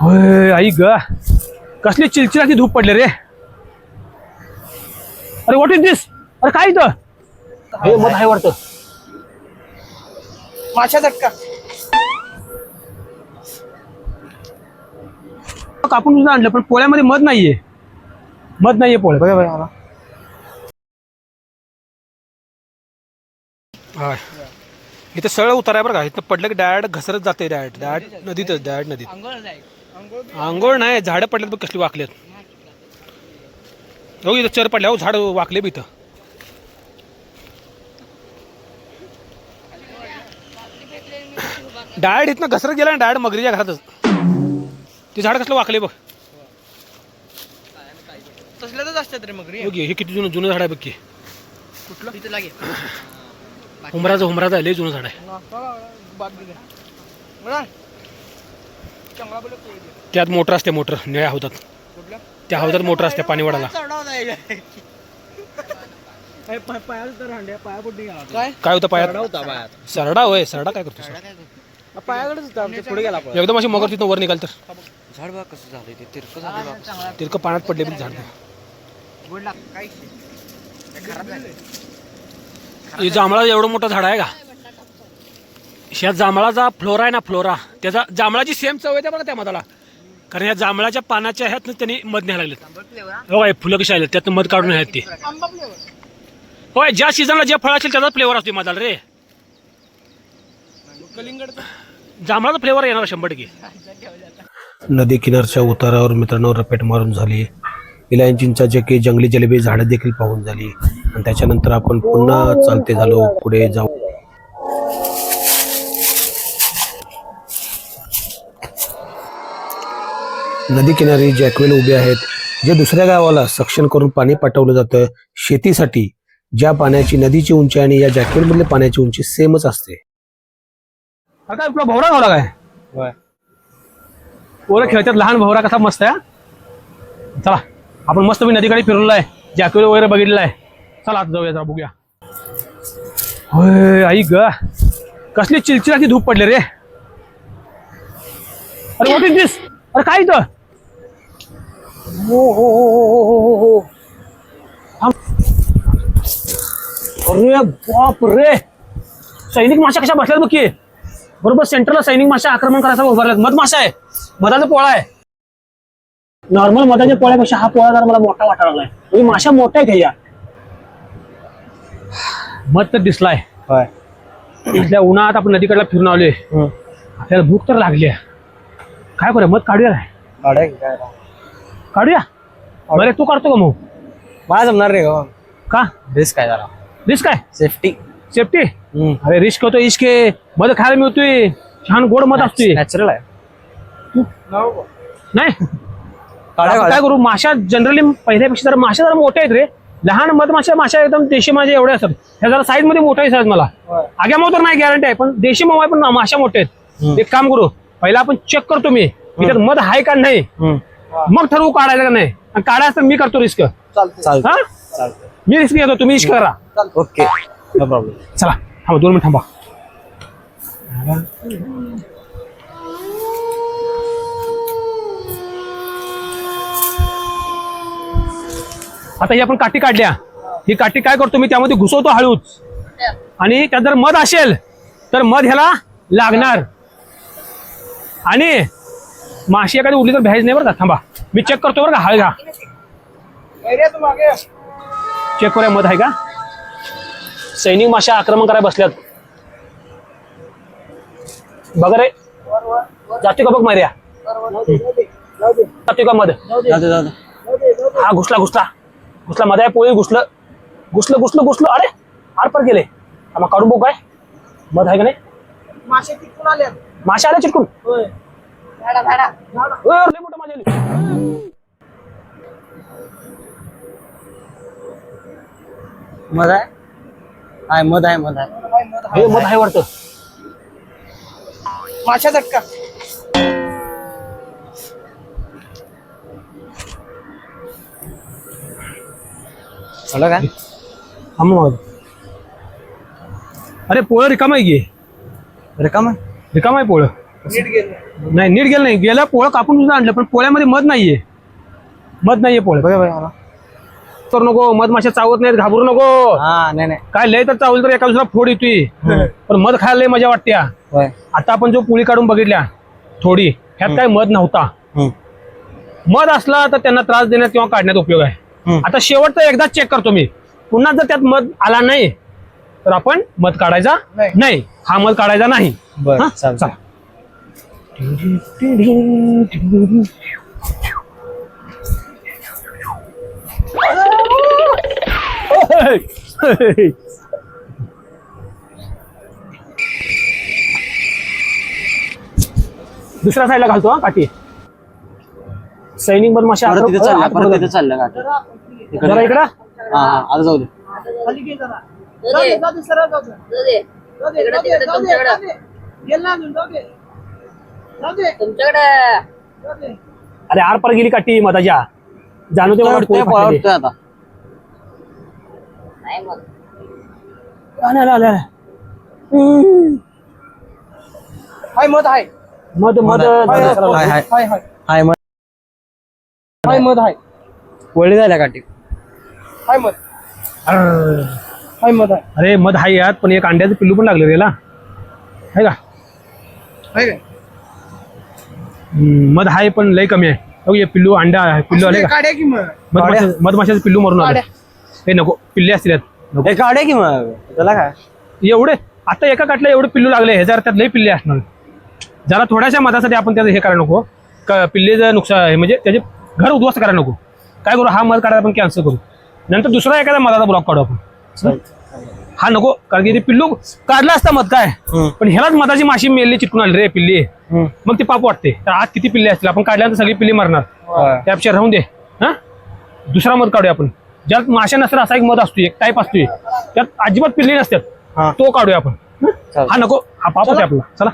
होय आई ग. कसली चिलचिलाची धूप पडले रे. अरे व्हॉट इज दिस अरे काय इथं? हे मत आहे वाटतं. माशा धक्का. कापून सुद्धा आणलं पण पोळ्यामध्ये मध नाहीये. मध नाहीये पोळ्या बघा बघा मला हा इथं सरळ उतार आहे बरं का. इथं पडलं की डायरेक्ट घसरत जाते डायरेक्ट डायरेक्ट नदीतच डायरेक्ट नदीत. आंघोळ नाही. झाडं पडलेत बघ कसली वाकलेत. हो इथं चर पडल्या. हो झाड वाकले बी इथं. डायरेक्ट इथनं घसरत गेला डायरेक्ट मगरीच्या घरातच. ते झाड कसलं वाकले बघ. तसल्यातच असतात रे मग रे बघ हे किती जुनं जुनं झाड आहे बघ की. कुठलं? तिथे लागे. हुमराचं हुमराचं आहे लय जुनं झाड आहे. त्यात मोटर असते मोटर. निळ्या कुठलं? त्या हौदात मोटर असते पाणी वाढायला काय? काय होतं पायात? सरडा होय सरडा काय करतो सर पायाकडेच होता आमच्या पुढे गेला एकदम अशी मगर तिथं वर निघाल तर. झाड बघा कसं झालंय ते. तिरकं पाण्यात पडले बी झाड हे जांभळा एवढं मोठं झाड आहे का? ह्या जांभळाचा फ्लोरा आहे ना फ्लोरा. त्याचा जांभळाची सेम चव येते बघा त्या मधाला. कारण या जांभळाच्या पानाच्या ह्यात त्यांनी मध न्यायला लागलेत. हो फुलं कशी आले त्यात मध काढून आहेत ते. होय ज्या सीझनला जे फळ असेल त्याचा फ्लेवर असतो मधाला रे. जांभळाचा फ्लेवर येणार शंभर टक्के. नदी किनारच्या उतारावर मित्रांनो रपेट मारून झाली. इलायंचींच्या जे काही जंगली जलेबी झाडं देखील पाहून झाली. आणि त्याच्यानंतर आपण पुन्हा चालते झालो पुढे जाऊ. नदी किनारी जॅकवेल उभे आहेत जे दुसऱ्या गावाला सक्शन करून पाणी पाठवलं जातं शेतीसाठी ज्या पाण्याची नदीची उंची आणि या जॅकवेल मधल्या पाण्याची उंची सेमच असते. काय आपला भवरा गावला काय? पोरं खेळतात लहान भवरा कसा मस्त आहे हा? चला आपण मस्त मी नदीकडे फिरलो आहे जॅकवेल वगैरे बघितलेला आहे. चला आता जाऊया जरा बघूया. होय आई ग. कसली चिलचिलाची धूप पडले रे. अरे व्हॉट इज दिस अरे काय इथं? हो हो हो अरे बाप रे. सैनिक माशा कशा बसल्यात बघ की. बरोबर सेंटरला सैनिक माशा आक्रमण करायचा उभारल्यात मध माशा आहे. मधाचा पोळा आहे. नॉर्मल मधाच्या पोळ्यापेक्षा हा पोळा जरा मला मोठा वाटायला लागलाय. म्हणजे माशा मोठ्या आहेत या मध तर दिसलाय. होय. इथल्या उन्हात आपण नदीकडला फिरून आलोय. आपल्याला भूक तर लागली आहे. काय करूया मध काढूया काय? काढाय की काय काढूया? बरे तू काढतो का मग? मला जमणार रे हो का? रिस्क काय जरा. रिस्क काय? सेफ्टी सेफ्टी अरे रिस्क होतो इश्क आहे. मध खायला मिळतोय. छान गोड मध असतोय. नॅचरल आहे. नाही. काढा, आपण काढा. काय करू? माशा जनरली पहिल्यापेक्षा जरा माशा जरा मोठ्या आहेत रे. लहान मधमाशा माशा एकदम देशी माझे एवढे असतात. ह्या जरा साईजमध्ये मोठा साईज मला. आग्या माव तर नाही गॅरंटी आहे पण देशी मावा पण माशा मोठे आहेत. एक काम करू पहिला आपण चेक करतो मी त्यात मध आहे का नाही? मग ठरवू काढायचं का नाही? आणि काढायचं तर मी करतो रिस्क हा? मी रिस्क घेतो तुम्ही रिस्क करा. ओके. नो प्रॉब्लेम चला थांबा दोन मिनिट थांबा. आता ही आपण काठी काढल्या. ही काठी काय करतो मी? त्यामध्ये घुसवतो हळूच. आणि त्यात जर मध असेल तर मध ह्याला लागणार. आणि माशी एखादी उडली तर भ्यायच नाही बरं का? थांबा. मी चेक करतो बरं का? हळ घ्या. चेक करूया मध आहे का? सैनिक माशा आक्रमण करायला बसल्यात. बघा रे. जाते का बघ मार्या? जाते का मध? हा घुसला घुसला. घुसला मध्ये पोळी घुसलं. घुसलं घुसलं घुसलं. अरे आर पर गेले. आम्हा काढून बघू काय. मध आहे का नाही? मासे तिथून आले. माशा आल्या चिटकून? लय मोठं आली. मध आहे? आहे मध आहे. मध आहे. हे मध आहे वाटतं. माशा धक्का झालं काय हा मग. अरे पोळं रिकाम आहे की. रिकाम? रिकाम आहे पोळं. नाही नीट गेलं नाही. गेलं पोळं कापून सुद्धा आणलं पण पोळ्यामध्ये मध नाहीये. मध नाहीये पोळे. बघा बघा करू नको मध माशा चावत नाहीत घाबरू नको. हा नाही नाही. काय लय तर चावलं तर एका दुसरा फोड येतोय. पण मध खायला लय मजा वाटते हा. होय. आता आपण जो पोळी काढून बघितल्या थोडी ह्यात काय मध नव्हता. मध असला तर त्यांना त्रास देण्यात किंवा काढण्यात उपयोग आहे. आता शेवटचा एकदाच चेक करतो मी. पुन्हा जर त्यात मध आला नाही तर आपण मध काढायचा नाही. नाही. हा मध काढायचा नाही. बर? चालतं चला. दुसऱ्या साईडला घालतो हा काठी. सैनिक मधमाशा परत तिथे चाललं परत तिथे चाललं गाठ जरा इकडे. इकडं हा हा आता जाऊ दे. तुमच्याकडे. अरे आर पार गेली काठी मधाच्या जाणू तेव्हा वाटतोय वाटतोय आता. नाही मग. हाय मध आहे. मध मध हाय हाय. हाय हाय. हाय मध हाय. वळी झाल्या काठी. हाय मध. हाय मध आहे अरे मध हाय यात पण एक अंड्याचं पिल्लू पण लागलं त्याला आहे का? काय? हम्म, मध हाय पण लय कमी आहे. बघ हे पिल्लू अंडा आहे. पिल्लू आले का? काढ्या की मग? मधमाशा मधमाशाचं पिल्लू मरून आलं. हे नको पिल्ले असतील यात. नको. हे काढ्या की मग? त्याला काय? एवढे आता एका काटला एवढे पिल्लू लागले हजार त्यात लय पिल्ले असणार. जरा थोड्याशा मधासाठी आपण त्याचं हे करायला नको. क- पिल्लेचं नुकसान हे म्हणजे त्याचे घर उद्ध्वस्त करायला नको. काय करू हा मध काढायला आपण कॅन्सल करू. नंतर दुसरा एखादा मधाचा ब्लॉक काढू आपण. हा नको कारण की ते पिल्लू काढला असता मध काय. पण ह्यालाच मधाची माशी मेली चिटकून आली रे पिल्ली. मग ते पाप वाटते. तर आज किती पिल्ले असतील? आपण काढल्यानंतर सगळी पिल्ली मारणार. त्यापेक्षा राहून दे. हा? दुसरा मध काढूया आपण. ज्यात माशा नसतात असा एक मध असतो एक टाईप असतोय. त्यात अजिबात पिल्ली नसतात. तो काढूया आपण. हं? हा नको हा पापच आहे आपला. चला.